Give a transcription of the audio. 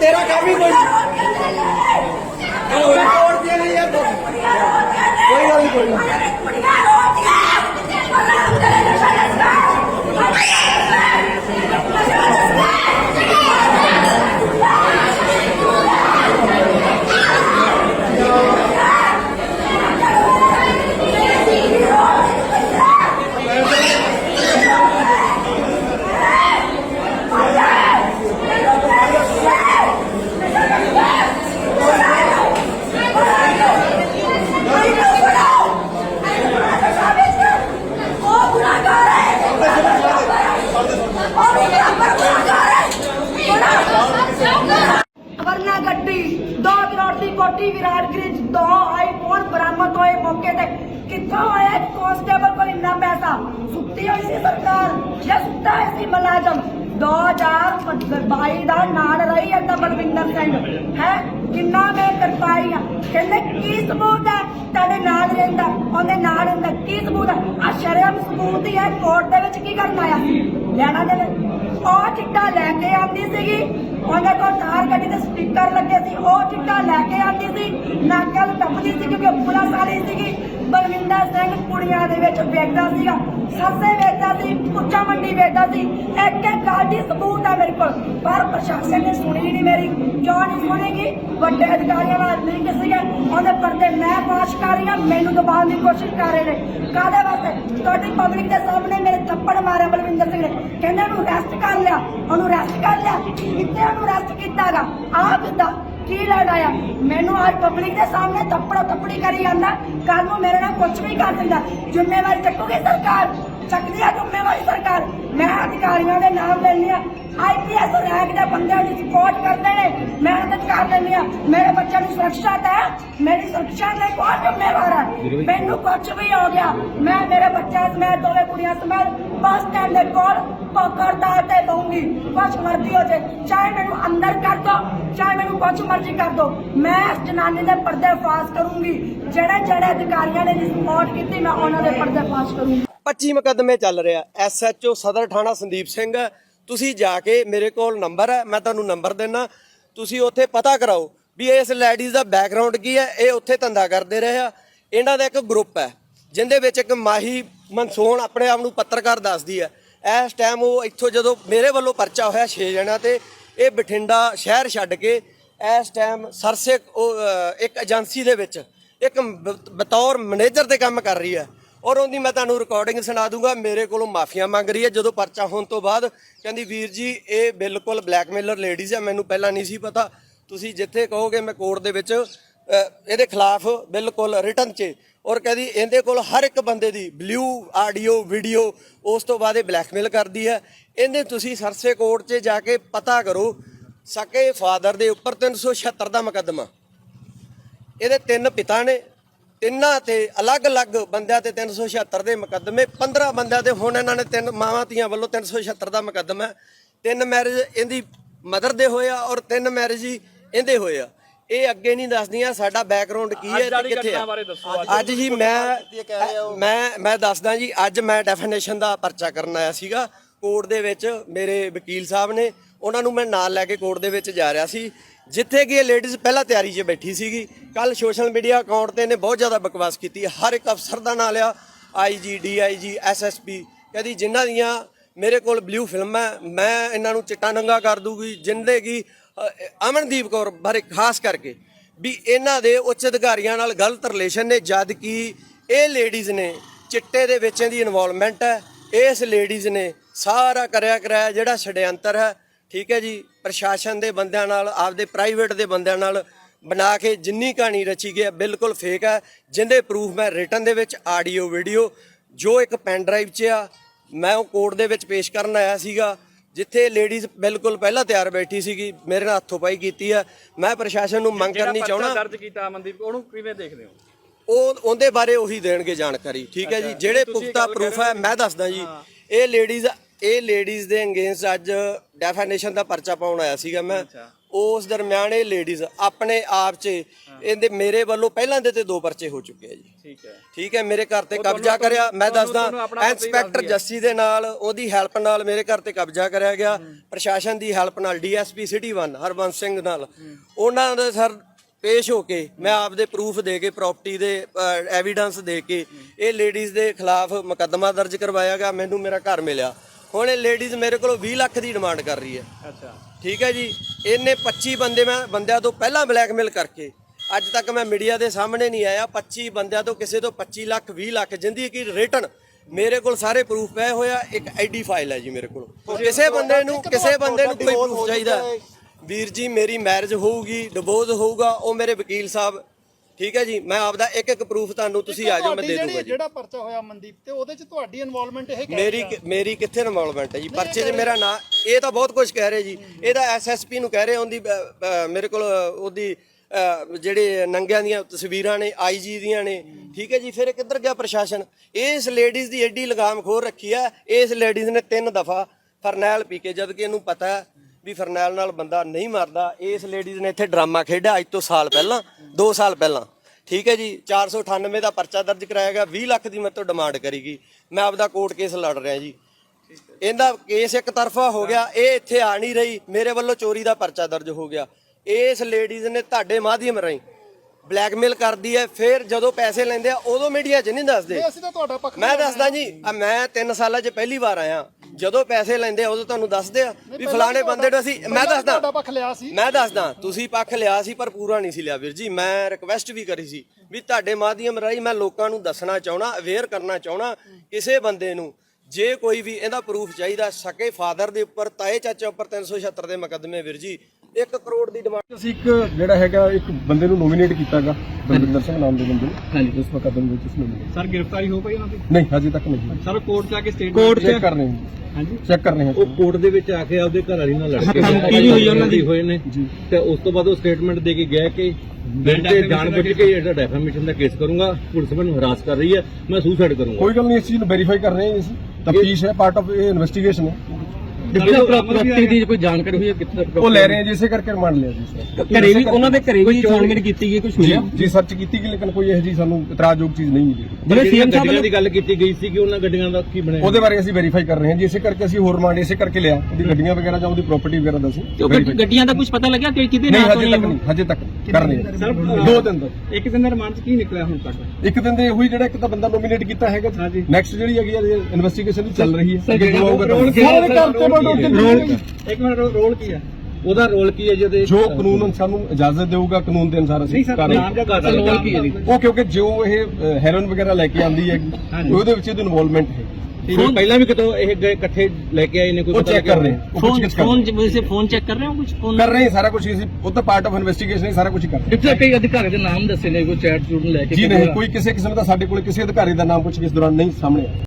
ਤੇਰਾ ਕੰਮ ਹੀ ਨਹੀਂ ਮੁਲਾਜ਼ਮ 2022 ਦਾ ਨਾਲ ਰਹੀ ਹੈ ਤਾਂ ਬਲਵਿੰਦਰ ਸਿੰਘ। ਹੈ? ਕਿੰਨਾ ਮੈਂ ਕਰਪਾਈ ਆ। ਕਹਿੰਦੇ, ਕੀ ਸਬੂਤ ਹੈ? ਤੁਹਾਡੇ ਨਾਲ ਰਹਿੰਦਾ, ਉਹਦੇ ਨਾਲ ਰਹਿੰਦਾ। ਕੀ ਸਬੂਤ ਹੈ? ਆ ਸ਼ਰਮ ਸਬੂਤ ਹੀ ਹੈ, ਕੋਰਟ ਦੇ ਵਿੱਚ ਕੀ ਕਰਨ ਆਇਆ ਸੀ? ਲੈਣਾ ਦੇ ਉਹ ਚਿੱਟਾ ਲੈ ਕੇ ਆਉਂਦੀ ਸੀਗੀ। ਉਹਨਾਂ ਕੋਲ ਤਾਰ ਗੱਡੀ ਦੇ ਸਪੀਕਰ ਲੱਗੇ ਸੀ। ਉਹ ਚਿੱਟਾ ਲੈ ਕੇ ਆਉਂਦੀ ਸੀ। ਨਾਕਲ ਟੱਪਦੀ ਸੀ ਕਿਉਂਕਿ ਪੁਲਿਸ ਵਾਲੀ ਸੀਗੀ। ਬਲਵਿੰਦਰ ਸਿੰਘ ਕੁੜੀਆਂ ਦੇ ਵਿੱਚ ਵੇਚਦਾ ਸੀਗਾ, ਸੱਸੇ ਵੇਚਦਾ ਸੀ, ਉੱਚਾ ਮੰਡੀ ਵੇਚਦਾ ਸੀ, ਇੱਕ ਇੱਕ ਗੱਲ ਦੀ ਸਬੂਤ ਹੈ ਮੇਰੇ ਕੋਲ, ਪਰ ਪ੍ਰਸ਼ਾਸਨ ਨੇ ਸੁਣੀ ਨਹੀਂ ਮੇਰੀ, ਕਿਉਂ ਨਹੀਂ ਸੁਣੇਗੀ? ਵੱਡੇ ਅਧਿਕਾਰੀਆਂ ਨਾਲ ਲਿੰਕ ਸੀਗੇ, ਉਹਦੇ ਪਰਦੇ ਮੈਂ ਪਾਸ਼ ਕਰ ਰਹੀ ਹਾਂ, ਮੈਨੂੰ ਦਬਾਉਣ ਦੀ ਕੋਸ਼ਿਸ਼ ਕਰ ਰਹੇ ਨੇ। ਕਾਹਦੇ ਵਾਸਤੇ? ਤੁਹਾਡੀ ਪਬਲਿਕ ਦੇ ਸਾਹਮਣੇ ਮੇਰੇ ਥੱਪੜ ਮਾਰਿਆ ਬਲਵਿੰਦਰ ਸਿੰਘ ਨੇ। ਕਹਿੰਦੇ ਉਹਨੂੰ ਰੈਸਟ ਕਰ ਲਿਆ, ਉਹਨੂੰ ਰੈਸਟ ਕਰ ਲਿਆ ਕਿੱਥੇ ਉਹਨੂੰ ਰੈਸਟ ਕੀਤਾਗਾ ਆਹ ਕਿੱਦਾਂ ਕੀ ਲੜਾਇਆ? ਮੈਨੂੰ ਅੱਜ ਪਬਲਿਕ ਦੇ ਸਾਹਮਣੇ ਥੱਪੜੋ ਥੱਪੜੀ ਕਰੀ ਜਾਂਦਾ। ਕੱਲ ਨੂੰ ਮੇਰੇ ਨਾਲ ਕੁਝ ਵੀ ਕਰ ਦਿੰਦਾ। ਜ਼ਿੰਮੇਵਾਰੀ ਚੱਕੂਗੀ ਸਰਕਾਰ? ਚੱਕਦੀ ਆ ਜ਼ਿੰਮੇਵਾਰੀ ਸਰਕਾਰ। ਮੈਂ ਅਧਿਕਾਰੀਆਂ ਦੇ ਨਾਮ ਲੈਂਦੀ ਆ ਆਈਪੀਐਸ ਰੈਂਕ ਦੇ ਬੰਦੇ ਦੀ ਰਿਪੋਰਟ ਕਰਦੇ ਨੇ। ਮੈਂ ਤਾਂ ਕਰ ਲੈਂਦੀ ਆ। ਮੇਰੇ ਬੱਚਿਆਂ ਦੀ ਸੁਰੱਖਿਆ ਹੈ। ਮੇਰੀ ਸੁਰੱਖਿਆ ਲਈ ਕੌਣ ਜ਼ਿੰਮੇਵਾਰ ਹੈ। ਮੈਨੂੰ ਕੁਝ ਵੀ ਹੋ ਗਿਆ। ਮੈਂ ਮੇਰੇ ਬੱਚਿਆਂ ਸਮੇਤ ਦੋਵੇਂ ਕੁੜੀਆਂ ਸਮੇਤ ਬੱਸ ਸਟੈਂਡ ਦੇ ਕੋਲ ਪਕੜਦਾ ਤੇ ਦਊਂਗੀ। ਕੁਛ ਮਰਜ਼ੀ ਹੋ ਜੇ। ਚਾਹੇ ਮੈਨੂੰ ਅੰਦਰ ਕਰ ਦੋ ਚਾਹੇ ਮੈਨੂੰ ਕੁਛ ਮਰਜ਼ੀ ਕਰ ਦੋ। ਮੈਂ ਇਸ ਜਨਾਨੀ ਦੇ ਪਰਦੇ ਫਾਸ ਕਰੂੰਗੀ। ਜਿਹੜੇ ਜਿਹੜੇ ਅਧਿਕਾਰੀਆਂ ਨੇ ਰਿਪੋਰਟ ਕੀਤੀ ਮੈਂ ਉਹਨਾਂ ਦੇ ਪਰਦੇ ਫਾਸ ਕਰੂੰਗੀ। 25 ਮੁਕੱਦਮੇ ਚੱਲ ਰਿਹਾ। ਐਸਐਚਓ ਸਦਰ ਥਾਣਾ ਸੰਦੀਪ ਸਿੰਘ ਤੁਸੀਂ ਜਾ ਕੇ ਮੇਰੇ ਕੋਲ ਨੰਬਰ ਹੈ ਮੈਂ ਤੁਹਾਨੂੰ ਨੰਬਰ ਦੇਣਾ ਤੁਸੀਂ ਉੱਥੇ ਪਤਾ ਕਰਾਓ ਵੀ ਇਸ ਲੈਡੀਜ਼ ਦਾ ਬੈਕਗ੍ਰਾਉਂਡ ਕੀ ਹੈ ਇਹ ਉੱਥੇ ਧੰਦਾ ਕਰਦੇ ਰਹੇ ਆ। ਇਹਨਾਂ ਦਾ ਇੱਕ ਗਰੁੱਪ ਹੈ ਜਿੰਦੇ ਵਿੱਚ ਇੱਕ ਮਾਹੀ ਮਨਸੂਨ ਆਪਣੇ ਆਪ ਨੂੰ ਪੱਤਰਕਾਰ ਦੱਸਦੀ ਹੈ। ਇਸ ਟਾਈਮ ਉਹ ਇੱਥੋਂ ਜਦੋਂ ਮੇਰੇ ਵੱਲੋਂ ਪਰਚਾ ਹੋਇਆ 6 ਜਣਿਆਂ ਤੇ ਇਹ ਬਠਿੰਡਾ ਸ਼ਹਿਰ ਛੱਡ ਕੇ ਇਸ ਟਾਈਮ ਸਰਸੇ ਉਹ, ਇੱਕ ਏਜੰਸੀ ਦੇ ਵਿੱਚ ਇੱਕ ਬਤੌਰ ਮੈਨੇਜਰ ਤੇ ਕੰਮ ਕਰ ਰਹੀ ਹੈ। ਔਰ ਉਹਦੀ ਮੈਂ ਤੁਹਾਨੂੰ ਰਿਕਾਰਡਿੰਗ ਸੁਣਾ ਦੂੰਗਾ, ਮੇਰੇ ਕੋਲੋਂ ਮਾਫੀਆ ਮੰਗ ਰਹੀ ਹੈ। ਜਦੋਂ ਪਰਚਾ ਹੋਣ ਤੋਂ ਬਾਅਦ ਕਹਿੰਦੀ, ਵੀਰ ਜੀ, ਇਹ ਬਿਲਕੁਲ ਬਲੈਕਮੇਲਰ ਲੇਡੀਜ਼ ਹੈ ਮੈਨੂੰ ਪਹਿਲਾਂ ਨਹੀਂ ਸੀ ਪਤਾ। ਤੁਸੀਂ ਜਿੱਥੇ ਕਹੋਗੇ ਮੈਂ ਕੋਰਟ ਦੇ ਵਿੱਚ ਇਹਦੇ ਖਿਲਾਫ ਬਿਲਕੁਲ ਰਿਟਰਨ 'ਚ। ਔਰ ਕਹਿੰਦੀ, ਇਹਦੇ ਕੋਲ ਹਰ ਇੱਕ ਬੰਦੇ ਦੀ ਬਲੂ ਆਡੀਓ ਵੀਡੀਓ ਉਸ ਤੋਂ ਬਾਅਦ ਇਹ ਬਲੈਕਮੇਲ ਕਰਦੀ ਹੈ। ਇਹਦੇ ਤੁਸੀਂ ਸਰਸੇ ਕੋਰਟ 'ਚ ਜਾ ਕੇ ਪਤਾ ਕਰੋ, ਸਕੇ ਫਾਦਰ ਦੇ ਉੱਪਰ 376 ਦਾ ਮੁਕੱਦਮਾ। ਇਹਦੇ ਤਿੰਨ ਪਿਤਾ ਨੇ ਤਿੰਨਾਂ ਤੇ ਅਲੱਗ-ਅਲੱਗ ਬੰਦਿਆਂ ਤੇ 376 ਦੇ ਮੁਕੱਦਮੇ 15 ਬੰਦਿਆਂ ਤੇ ਹੁਣ ਇਹਨਾਂ ਨੇ ਤਿੰਨ ਮਾਵਾਂ ਧੀਆਂ ਵੱਲੋਂ 376 ਦਾ ਮੁਕੱਦਮਾ ਹੈ। ਤਿੰਨ ਮੈਰਿਜ ਇਹਦੀ ਮਦਰ ਦੇ ਹੋਇਆ ਔਰ ਤਿੰਨ ਮੈਰਿਜ ਹੀ ਇਹਦੇ ਹੋਏ ਆ। ਇਹ ਅੱਗੇ ਨਹੀਂ ਦੱਸਦੀਆਂ ਸਾਡਾ ਬੈਕਗ੍ਰਾਉਂਡ ਕੀ ਹੈ ਤੇ ਕਿੱਥੇ ਆ। ਅੱਜ। ਜੀ ਮੈਂ ਮੈਂ ਮੈਂ ਦੱਸਦਾ ਜੀ ਅੱਜ ਮੈਂ ਡੈਫੀਨੇਸ਼ਨ ਦਾ ਪਰਚਾ ਕਰਨ ਆਇਆ ਸੀਗਾ। ਕੋਰਟ ਦੇ ਵਿੱਚ ਮੇਰੇ ਵਕੀਲ ਸਾਹਿਬ ਨੇ ਉਹਨਾਂ ਨੂੰ ਮੈਂ ਨਾਲ ਲੈ ਕੇ ਕੋਰਟ ਦੇ ਵਿੱਚ ਜਾ ਰਿਹਾ ਸੀ। ਜਿੱਥੇ ਕਿ ਇਹ ਲੇਡੀਜ਼ ਪਹਿਲਾਂ ਤਿਆਰੀ 'ਚ ਬੈਠੀ ਸੀਗੀ। ਕੱਲ ਸੋਸ਼ਲ ਮੀਡੀਆ ਅਕਾਊਂਟ ਤੇ ਇਹਨੇ ਬਹੁਤ ਜ਼ਿਆਦਾ ਬਕਵਾਸ ਕੀਤੀ। ਹਰ ਇੱਕ ਅਫਸਰ ਦਾ ਨਾਂ ਲਿਆ ਆਈਜੀ ਡੀਆਈਜੀ ਐਸਐਸਪੀ ਕਹਿੰਦੀ ਜਿਨ੍ਹਾਂ ਦੀਆਂ ਮੇਰੇ ਕੋਲ ਬਲੂ ਫਿਲਮ ਹੈ ਮੈਂ ਇਹਨਾਂ ਨੂੰ ਚਿੱਟਾ ਨੰਗਾ ਕਰ ਦੂਗੀ। ਜਿੰਦੇ ਕੀ ਅ, ਅਮਨਦੀਪ ਕੌਰ ਬਾਰੇ ਖਾਸ ਕਰਕੇ ਵੀ ਇਹਨਾਂ ਦੇ ਉੱਚ ਅਧਿਕਾਰੀਆਂ ਨਾਲ ਗਲਤ ਰਿਲੇਸ਼ਨ ਨੇ ਜਦ ਕਿ ਇਹ ਲੇਡੀਜ਼ ਨੇ ਚਿੱਟੇ ਦੇ ਵਿੱਚ ਇਹਦੀ ਇਨਵੋਲਵਮੈਂਟ ਹੈ। ਇਸ ਲੇਡੀਜ਼ ਨੇ ਸਾਰਾ ਕਰਿਆ ਕਰਾਇਆ ਜਿਹੜਾ ਛੜਯੰਤਰ ਹੈ। ਠੀਕ ਹੈ ਜੀ। ਪ੍ਰਸ਼ਾਸਨ ਦੇ ਬੰਦਿਆਂ ਨਾਲ ਆਪਦੇ ਪ੍ਰਾਈਵੇਟ ਦੇ ਬੰਦਿਆਂ ਨਾਲ ਬਣਾ ਕੇ ਜਿੰਨੀ ਕਹਾਣੀ ਰਚੀ ਗਈ ਹੈ ਬਿਲਕੁਲ ਫੇਕ ਹੈ ਜਿੰਦੇ ਪ੍ਰੂਫ ਮੈਂ ਰਿਟਨ ਦੇ ਵਿੱਚ ਆਡੀਓ ਵੀਡੀਓ ਜੋ ਇੱਕ ਪੈਨ ਡਰਾਈਵ 'ਚ ਆ ਮੈਂ ਉਹ ਕੋਰਟ ਦੇ ਵਿੱਚ ਪੇਸ਼ ਕਰਨ ਆਇਆ ਸੀਗਾ ਜਿੱਥੇ ਲੇਡੀਜ਼ ਬਿਲਕੁਲ ਪਹਿਲਾਂ ਤਿਆਰ ਬੈਠੀ ਸੀਗੀ ਮੇਰੇ ਨਾਲ ਹੱਥੋਂ ਪਾਈ ਕੀਤੀ ਆ ਮੈਂ ਪ੍ਰਸ਼ਾਸਨ ਨੂੰ ਮੰਗ ਕਰਨੀ ਚਾਹਣਾ ਦਰਜ ਕੀਤਾ ਅਮਨਦੀਪ ਉਹਨੂੰ ਕਿਵੇਂ ਦੇਖਦੇ ਹੋ? ਉਹ ਉਹਦੇ ਬਾਰੇ ਉਹੀ ਦੇਣਗੇ ਜਾਣਕਾਰੀ ਠੀਕ ਹੈ ਜੀ ਜਿਹੜੇ ਪੁਖਤਾ ਪ੍ਰੂਫ ਹੈ ਮੈਂ ਦੱਸਦਾ ਜੀ ਇਹ ਲੇਡੀਜ਼ ਇਹ ਲੇਡੀਜ਼ ਦੇ ਅਗੇਂਸਟ ਅੱਜ ਡੈਫੀਨੇਸ਼ਨ ਦਾ ਪਰਚਾ ਪਾਉਣ ਆਇਆ ਸੀਗਾ ਮੈਂ। ਉਸ ਦਰਮਿਆਨ ਇਹ ਲੇਡੀਜ਼ ਆਪਣੇ ਆਪ 'ਚ ਇਹਦੇ ਮੇਰੇ ਵੱਲੋਂ ਪਹਿਲਾਂ ਦੇ ਤੇ ਦੋ ਪਰਚੇ ਹੋ ਚੁੱਕੇ ਆ ਜੀ। ਠੀਕ ਹੈ। ਠੀਕ ਹੈ ਮੇਰੇ ਘਰ ਤੇ ਕਬਜ਼ਾ ਕਰਿਆ। ਮੈਂ ਦੱਸਦਾ ਇੰਸਪੈਕਟਰ। ਜੱਸੀ ਦੇ ਨਾਲ ਉਹਦੀ ਹੈਲਪ ਨਾਲ ਮੇਰੇ ਘਰ ਤੇ ਕਬਜ਼ਾ ਕਰਿਆ ਗਿਆ। ਪ੍ਰਸ਼ਾਸਨ ਦੀ ਹੈਲਪ ਨਾਲ ਡੀਐਸਪੀ ਸਿਟੀ 1 ਹਰਬੰਸ ਸਿੰਘ ਨਾਲ। ਉਹਨਾਂ ਦੇ ਸਰ ਪੇਸ਼ ਹੋ ਕੇ ਮੈਂ ਆਪਦੇ ਪ੍ਰੂਫ ਦੇ ਕੇ ਪ੍ਰਾਪਰਟੀ ਦੇ ਐਵੀਡੈਂਸ ਦੇ ਕੇ ਇਹ ਲੇਡੀਜ਼ ਦੇ ਖਿਲਾਫ ਮੁਕੱਦਮਾ ਦਰਜ ਕਰਵਾਇਆ ਗਿਆ। ਮੈਨੂੰ ਮੇਰਾ ਘਰ ਮਿਲਿਆ। ਹੁਣ ਇਹ ਲੇਡੀਜ਼ ਮੇਰੇ ਕੋਲੋਂ 20 ਲੱਖ ਦੀ ਡਿਮਾਂਡ ਕਰ ਰਹੀ ਹੈ। ਅੱਛਾ। ਠੀਕ ਹੈ ਜੀ? ਇਹਨੇ 25 ਬੰਦੇ ਮੈਂ ਬੰਦਿਆਂ ਤੋਂ ਪਹਿਲਾਂ ਬਲੈਕਮੇਲ ਕਰਕੇ ਅੱਜ ਤੱਕ ਮੈਂ ਮੀਡੀਆ ਦੇ ਸਾਹਮਣੇ ਨਹੀਂ ਆਇਆ 25 ਬੰਦਿਆਂ ਤੋਂ ਕਿਸੇ ਤੋਂ 25 ਲੱਖ 20 ਲੱਖ ਜਿੰਦੀ ਕੀ ਰਿਟਰਨ ਮੇਰੇ ਕੋਲ ਸਾਰੇ ਪ੍ਰੂਫ ਪਏ ਹੋਇਆ ਇੱਕ ਆਈਡੀ ਫਾਈਲ ਹੈ ਜੀ ਮੇਰੇ ਕੋਲ। ਕਿਸੇ ਬੰਦੇ ਨੂੰ ਕਿਸੇ ਬੰਦੇ ਨੂੰ ਕੋਈ ਪ੍ਰੂਫ ਚਾਹੀਦਾ। ਵੀਰ ਜੀ ਮੇਰੀ ਮੈਰਿਜ ਹੋਊਗੀ ਡਿਵੋਰਸ ਹੋਊਗਾ ਉਹ ਮੇਰੇ ਵਕੀਲ ਸਾਹਿਬ ਠੀਕ ਹੈ ਜੀ ਮੈਂ ਆਪਦਾ ਇੱਕ ਇੱਕ ਪ੍ਰੂਫ ਤੁਹਾਨੂੰ ਤੁਸੀਂ ਆ ਜਾਓ ਮੈਂ ਦੇ ਦੂੰਗਾ ਜੀ। ਜਿਹੜਾ ਪਰਚਾ ਹੋਇਆ ਮਨਦੀਪ ਤੇ ਉਹਦੇ ਚ ਤੁਹਾਡੀ ਇਨਵੋਲਵਮੈਂਟ ਇਹ ਕਹਿ ਮੇਰੀ ਮੇਰੀ ਕਿੱਥੇ ਇਨਵੋਲਵਮੈਂਟ ਹੈ ਜੀ? ਪਰਚੇ 'ਚ ਮੇਰਾ ਨਾਂ ਇਹ ਤਾਂ ਬਹੁਤ ਕੁਝ ਕਹਿ ਰਹੇ ਜੀ। ਇਹ ਤਾਂ ਐਸਐਸਪੀ ਨੂੰ ਕਹਿ ਰਹੇ ਉਹਦੀ ਮੇਰੇ ਕੋਲ ਉਹਦੀ ਜਿਹੜੇ ਨੰਗਿਆਂ ਦੀਆਂ ਤਸਵੀਰਾਂ ਨੇ ਆਈਜੀ ਦੀਆਂ ਨੇ। ਠੀਕ ਹੈ ਜੀ ਫਿਰ ਕਿੱਧਰ ਗਿਆ ਪ੍ਰਸ਼ਾਸਨ? ਇਸ ਲੇਡੀਜ਼ ਦੀ ਐਡੀ ਲਗਾਮ ਖੋਰ ਰੱਖੀ ਆ ਇਸ ਲੇਡੀਜ਼ ਨੇ ਤਿੰਨ ਦਫਾ ਫਰਨੈਲ ਪੀ ਕੇ ਜਦ ਕਿ ਇਹਨੂੰ ਪਤਾ ਹੈ ਵੀ ਫਰਨੈਲ ਨਾਲ ਬੰਦਾ ਨਹੀਂ ਮਰਦਾ। ਇਸ ਲੇਡੀਜ਼ ਨੇ ਇੱਥੇ ਡਰਾਮਾ ਖੇਡਿਆ ਅੱਜ ਤੋਂ ਸਾਲ ਪਹਿਲਾਂ 2 ਸਾਲ ਪਹਿਲਾਂ। ਠੀਕ ਹੈ ਜੀ 498 ਦਾ ਪਰਚਾ ਦਰਜ ਕਰਾਇਆ ਗਿਆ 20 ਲੱਖ ਦੀ ਮੇਰੇ ਤੋਂ ਡਿਮਾਂਡ ਕਰੀ ਗਈ ਮੈਂ ਆਪਦਾ ਕੋਰਟ ਕੇਸ ਲੜ ਰਿਹਾ ਜੀ। ਇਹਦਾ ਕੇਸ ਇੱਕ ਤਰਫਾ ਹੋ ਗਿਆ ਇਹ ਇੱਥੇ ਆ ਨਹੀਂ ਰਹੀ ਮੇਰੇ ਵੱਲੋਂ ਚੋਰੀ ਦਾ ਪਰਚਾ ਦਰਜ ਹੋ ਗਿਆ। ਇਸ ਲੇਡੀਜ਼ ਨੇ ਤੁਹਾਡੇ ਮਾਧਿਅਮ ਰਾਹੀਂ ਬਲੈਕਮੇਲ ਕਰਦੀ ਹੈ ਫਿਰ ਜਦੋਂ ਪੈਸੇ ਲੈਂਦੇ ਆ ਉਦੋਂ ਮੀਡੀਆ 'ਚ ਨਹੀਂ ਦੱਸਦੇ। ਇਹ ਅਸੀਂ ਤਾਂ ਤੁਹਾਡਾ ਪੱਖ ਮੈਂ ਦੱਸਦਾ ਜੀ ਮੈਂ 3 ਸਾਲਾਂ 'ਚ ਪਹਿਲੀ ਵਾਰ ਆਇਆ। ਜਦੋਂ ਪੈਸੇ ਲੈਂਦੇ ਆ ਉਦੋਂ ਤੁਹਾਨੂੰ ਦੱਸਦੇ ਆ ਵੀ ਫਲਾਣੇ ਬੰਦੇ ਨੂੰ ਅਸੀਂ ਮੈਂ ਦੱਸਦਾ। ਤੁਹਾਡਾ ਪੱਖ ਲਿਆ ਸੀ। ਮੈਂ ਦੱਸਦਾ ਤੁਸੀਂ ਪੱਖ ਲਿਆ ਸੀ ਪਰ ਪੂਰਾ ਨਹੀਂ ਸੀ ਲਿਆ ਵੀਰ ਜੀ। ਮੈਂ ਰਿਕਵੈਸਟ ਵੀ ਕਰੀ ਸੀ ਵੀ ਤੁਹਾਡੇ ਮਾਧਿਅਮ ਰਾਹੀਂ ਮੈਂ ਲੋਕਾਂ ਨੂੰ ਦੱਸਣਾ ਚਾਹਣਾ ਅਵੇਅਰ ਕਰਨਾ ਚਾਹਣਾ ਕਿਸੇ ਬੰਦੇ ਨੂੰ। ਜੇ ਕੋਈ ਵੀ ਇਹਦਾ ਪ੍ਰੂਫ ਚਾਹੀਦਾ ਸਕੇ ਫਾਦਰ ਦੇ ਉੱਪਰ ਤਾਏ ਚਾਚਾ ਉੱਪਰ 376 ਦੇ ਮੁਕੱਦਮੇ ਵੀਰ ਜੀ। 1 ਕਰੋੜ ਦੀ ਡਿਮਾਂਡ ਅਸੀਂ ਇੱਕ ਜਿਹੜਾ ਹੈਗਾ ਇੱਕ ਬੰਦੇ ਨੂੰ ਨੋਮੀਨੇਟ ਕੀਤਾਗਾ ਬਲਵਿੰਦਰ ਸਿੰਘ ਨਾਮ ਦੇ ਬੰਦੇ ਨੂੰ। ਹਾਂਜੀ। ਉਸ ਮੁਕੱਦਮੇ ਵਿੱਚ ਇਸ ਨੂੰ ਸਰ ਗ੍ਰਿਫਤਾਰੀ ਹੋ ਪਈ ਉਹਨਾਂ ਦੀ? ਨਹੀਂ ਹਜੇ ਤੱਕ ਨਹੀਂ ਸਰ ਕੋਰਟ ਜਾ ਕੇ ਸਟੇਟਮੈਂਟ ਕੋਰਟ ਚੈੱਕ ਕਰ ਰਹੇ ਹਾਂ। ਹਾਂਜੀ। ਚੈੱਕ ਕਰ ਰਹੇ ਹਾਂ। ਉਹ ਕੋਰਟ ਦੇ ਵਿੱਚ ਆ ਕੇ ਆਪਦੇ ਘਰ ਵਾਲੀ ਨਾਲ ਲੜ ਕੇ ਧਮਕੀ ਹੋਈ ਉਹਨਾਂ ਦੀ। ਹੋਏ ਨੇ। ਤੇ ਉਸ ਤੋਂ ਬਾਅਦ ਉਹ ਸਟੇਟਮੈਂਟ ਦੇ ਕੇ ਗਿਆ ਕਿ ਮੈਂ ਤੇ ਜਾਣ ਬੁੱਝ ਕੇ ਜਿਹੜਾ ਡੈਫਾਮੇਸ਼ਨ ਦਾ ਕੇਸ ਕਰੂੰਗਾ। ਪੁਲਿਸ ਮੈਨੂੰ ਹਰਾਸ ਕਰ ਰਹੀ ਹੈ। ਮੈਂ ਸੁਸਾਈਡ ਕਰੂੰਗਾ। ਕੋਈ ਗੱਲ ਨਹੀਂ ਇਸ ਚੀਜ਼ ਨੂੰ ਵੈਰੀਫਾਈ ਕਰ ਰਹੇ ਹਾਂ ਅਸੀਂ। ਤਫਤੀਸ਼ ਹੈ ਪਾਰਟ ਆਫ ਇਹ ਇਨਵੈਸਟੀਗੇਸ਼ਨ ਹੈ। ਪ੍ਰਾਪਰਟੀ ਦੀ ਕੋਈ ਜਾਣਕਾਰੀ ਹੋਈ ਹੈ ਕਿੱਥੇ ਉਹ ਲੈ ਰਹੇ ਹਾਂ ਜੀ ਇਸੇ ਕਰਕੇ ਰਿਮਾਂਡ ਲਿਆ ਜੀ ਸਰ। ਘਰੇ ਵੀ ਉਹਨਾਂ ਦੇ ਘਰੇ ਵੀ ਛਾਣਬੀਣ ਕੀਤੀ ਗਈ ਕੁਝ ਜੀ ਜੀ ਸਰਚ ਕੀਤੀ ਗਈ ਲੇਕਿਨ ਕੋਈ ਇਹੋ ਜੀ ਸਾਨੂੰ ਇਤਰਾਜ਼ਯੋਗ ਚੀਜ਼ ਨਹੀਂ ਮਿਲੀ ਜਿਹੜੇ ਸੀਐਮ ਗੱਡੀਆਂ ਦੀ ਗੱਲ ਕੀਤੀ ਗਈ ਸੀ ਕਿ ਉਹਨਾਂ ਗੱਡੀਆਂ ਦਾ ਕੀ ਬਣਿਆ? ਉਹਦੇ ਬਾਰੇ ਅਸੀਂ ਵੈਰੀਫਾਈ ਕਰ ਰਹੇ ਹਾਂ ਜੀ ਇਸੇ ਕਰਕੇ ਅਸੀਂ ਹੋਰ ਰਿਮਾਂਡ ਇਸੇ ਕਰਕੇ ਲਿਆ ਉਹਦੀ ਗੱਡੀਆਂ ਵਗੈਰਾ ਜਾਂ ਉਹਦੀ ਪ੍ਰਾਪਰਟੀ ਵਗੈਰਾ ਦਾ ਅਸੀਂ verify- ਗੱਡੀਆਂ ਦਾ ਕੁਝ ਪਤਾ ਲੱਗਿਆ ਕਿ ਕਿਹਦੇ ਨਹੀਂ ਹਜੇ ਤੱਕ ਨਹੀਂ ਹਜੇ ਤੱਕ ਕਰ ਰਹੇ ਹਾਂ। ਸਰ, ਦੋ ਦਿਨ ਦਾ। ਇੱਕ ਦਿਨ ਦਾ ਰਿਮਾਂਡ ਕੀ ਨਿਕਲਿਆ ਹੁਣ ਤੱਕ? ਇੱਕ ਦਿਨ ਦੇ ਉਹੀ ਜਿਹੜਾ ਇੱਕ ਤਾਂ ਬੰਦਾ ਨੋਮੀਨੇਟ ਕੀਤਾ ਹੈਗਾ। ਹਾਂਜੀ। ਨੈਕਸਟ ਜਿਹੜੀ ਹੈਗੀ ਹੈ ਇਨਵੈਸਟੀਗੇਸ਼ਨ ਚੱਲ ਰਹੀ ਹੈ। ਸਰ, ਅੱਗੇ ਜਿਹੜਾ ਆਊਗਾ ਤਾਂ- ਰੋਲ ਕੀ ਹੈ? ਸਾਰੇ ਘਰ ਤੋਂ ਬਾਅਦ ਉੱਥੇ ਰੋਲ ਇੱਕ ਮਿੰਟ ਰੋਲ ਕੀ ਹੈ ਉਹਦਾ ਰੋਲ ਕੀ ਹੈ ਜਿਹਦੇ ਜੋ ਕਾਨੂੰਨ ਸਾਨੂੰ ਇਜਾਜ਼ਤ ਦੇਊਗਾ ਕਾਨੂੰਨ ਦੇ ਅਨੁਸਾਰ ਅਸੀਂ ਨਹੀਂ ਸਰ ਕਾਰਵਾਈ ਨਾਮ ਦਾ ਰੋਲ ਕੀ ਹੈ ਜੀ ਉਹ ਕਿਉਂਕਿ ਜੋ ਇਹ ਹੈਰੋਨ ਵਗੈਰਾ ਲੈ ਕੇ ਆਂਦੀ ਹੈ ਉਹਦੇ ਵਿੱਚ ਇਹਦੀ ਇਨਵੋਲਵਮੈਂਟ ਹੈ ਫੋਨ ਪਹਿਲਾਂ ਵੀ ਕਿਤੋਂ ਇਹ ਗਏ ਇਕੱਠੇ ਲੈ ਕੇ ਆਏ ਨੇ ਕੋਈ ਉਹ ਪਤਾ ਚੈੱਕ ਲੱਗਿਆ ਕਰ ਰਹੇ ਹਾਂ ਉਹ ਪੁੱਛਗਿੱਛ ਕਰ ਰਹੇ वैसे फोन चेक कर रहे हो कुछ फोन ਹਾਂ। ਕਰ ਰਹੇ ਹਾਂ ਸਾਰਾ ਕੁਝ ਅਸੀਂ ਉਹ ਤਾਂ ਪਾਰਟ ਆਫ ਇਨਵੈਸਟੀਗੇਸ਼ਨ ਹੈ ਸਾਰਾ ਕੁਝ ਕਰ ਰਹੇ ਜਿੱਥੇ ਕਈ ਅਧਿਕਾਰੀ ਦੇ ਨਾਮ ਦੱਸੇ ਨੇ ਕੋਈ ਚੈਟ ਚੂਟ ਲੈ ਹਾਂ। ਜੀ ਨਹੀਂ ਕੋਈ ਕਿਸੇ ਕਿਸਮ ਦਾ ਸਾਡੇ ਕੋਲ ਕਿਸੇ ਅਧਿਕਾਰੀ ਦਾ ਨਾਮ ਪੁੱਛ ਕੇ ਇਸ ਦੌਰਾਨ ਨਹੀਂ ਸਾਹਮਣੇ ਆਇਆ